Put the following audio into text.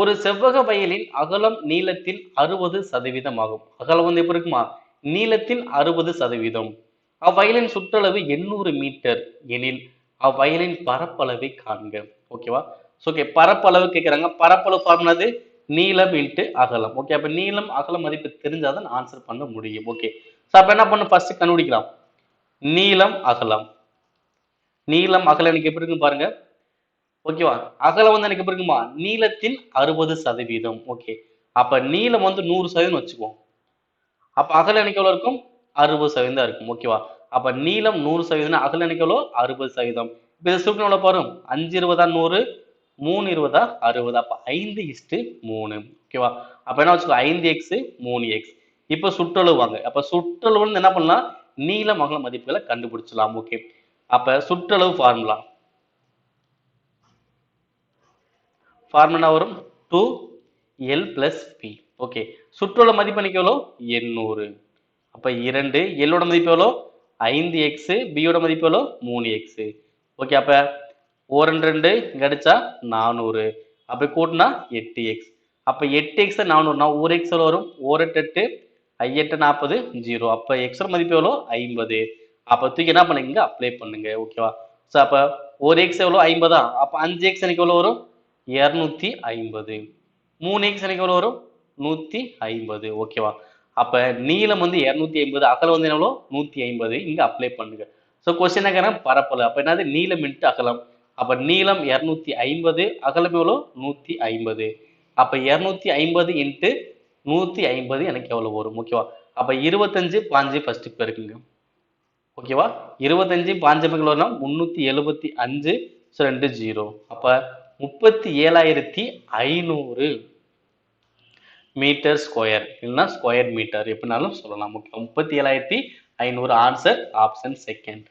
ஒரு செவ்வக வயலின் அகலம் நீளத்தில் அறுபது சதவீதம் ஆகும் அகலம் வந்து எப்படி இருக்குமா? நீளத்தில் அறுபது சதவீதம். அவ்வயலின் சுற்றளவு எண்ணூறு மீட்டர் எனில் அவ்வயலின் பரப்பளவை காண்க. ஓகேவா ஓகே பரப்பளவு கேட்குறாங்க பரப்பளவு ஃபார்முலாது நீளம் இன்ட்டு அகலம். ஓகே அப்போ நீளம் அகலம் மதிப்பு தெரிஞ்சாதான் ஆன்சர் பண்ண முடியும். ஓகே ஸோ அப்போ என்ன பண்ணும் ஃபர்ஸ்ட் கண்டுபிடிக்கலாம். நீளம் அகலம். நீளம் அகலம் எனக்கு எப்படி இருக்குன்னு பாருங்க. ஓகேவா அகலம் வந்து எனக்கு எப்படி இருக்குமா? நீளத்தின் அறுபது சதவீதம். ஓகே அப்ப நீளம் வந்து நூறு சதவீதம் வச்சுக்குவோம். அப்ப அகலம் எனக்கு எவ்வளவு இருக்கும்? அறுபது சதவீதம் இருக்கும். ஓகேவா அப்ப நீளம் நூறு சதவீதம் அகலம் எனக்கு எவ்வளோ அறுபது சதவீதம். இப்ப இதை சுருக்கணும் எவ்வளவு பாரும் அஞ்சு இருபதா நூறு? மூணு இருபதா அறுபது? அப்ப ஐந்து இஸ்டு மூணு. ஓகேவா அப்ப என்ன வச்சுக்கோ? ஐந்து எக்ஸ் மூணு எக்ஸ் இப்ப சுற்றளவு வாங்க. அப்ப சுற்றளவுன்னு வந்து என்ன பண்ணலாம்? நீளம் அகல மதிப்புகளை கண்டுபிடிச்சலாம் ஓகே அப்ப சுற்றளவு ஃபார்முலா ஃபார்முலா வரும்? Two L plus B okay சுற்றோட மதிப்பு எனக்கு எவ்வளோ எண்ணூறு. அப்போ இரண்டு எல்லோட மதிப்பு எவ்வளோ ஐந்து எக்ஸு பியோட மதிப்பு எவ்வளோ மூணு எக்ஸு ஓகே அப்போ ஓ ரெண்டு ரெண்டு இங்க நானூறு. அப்போ கூட்டினா எட்டு எக்ஸ் அப்போ எட்டு எக்ஸை நானூறுனா ஒரு எக்ஸ் வரும்? ஒரு எட்டு எட்டு எட்டு நாற்பது ஜீரோ. அப்போ எக்ஸோட மதிப்பு எவ்வளோ ஐம்பது. அப்போ தூக்கி என்ன பண்ணுங்க? அப்ளை பண்ணுங்க. ஓகேவா ஸோ அப்போ ஒரு எக்ஸ் எவ்வளோ ஐம்பதா? அப்போ அஞ்சு எக்ஸ் எனக்கு எவ்வளோ வரும்? இரநூத்தி ஐம்பது. மூணு எக்ஸ் எனக்கு எவ்வளோ வரும்? நூத்தி ஐம்பது. ஓகேவா அப்ப நீளம் வந்து இரநூத்தி ஐம்பது அகலம் வந்து எவ்வளோ நூத்தி ஐம்பது. இங்க அப்ளை பண்ணுங்க. ஸோ கொஸ்டின் என்ன பரப்பளவு. அப்ப என்னது? நீளம் இன்ட்டு அகலம். அப்ப நீளம் இரநூத்தி ஐம்பது அகலம் எவ்வளோ நூத்தி ஐம்பது. அப்ப இரநூத்தி ஐம்பது இன்ட்டு நூத்தி ஐம்பது எனக்கு எவ்வளவு வரும்? ஓகேவா அப்ப இருபத்தஞ்சு பாஞ்சு ஃபர்ஸ்ட் பெருக்குங்க. ஓகேவா இருபத்தஞ்சு பாஞ்சு பெருக்கல் முன்னூத்தி எழுபத்தி அஞ்சு ஸோ ரெண்டு ஜீரோ அப்ப முப்பத்தி ஏழாயிரத்தி ஐநூறு மீட்டர் ஸ்கொயர் இல்லைன்னா ஸ்கொயர் மீட்டர் எப்படினாலும் சொல்லலாம். முப்பத்தி ஏழாயிரத்தி ஐநூறு ஆன்சர் ஆப்ஷன் செகண்ட்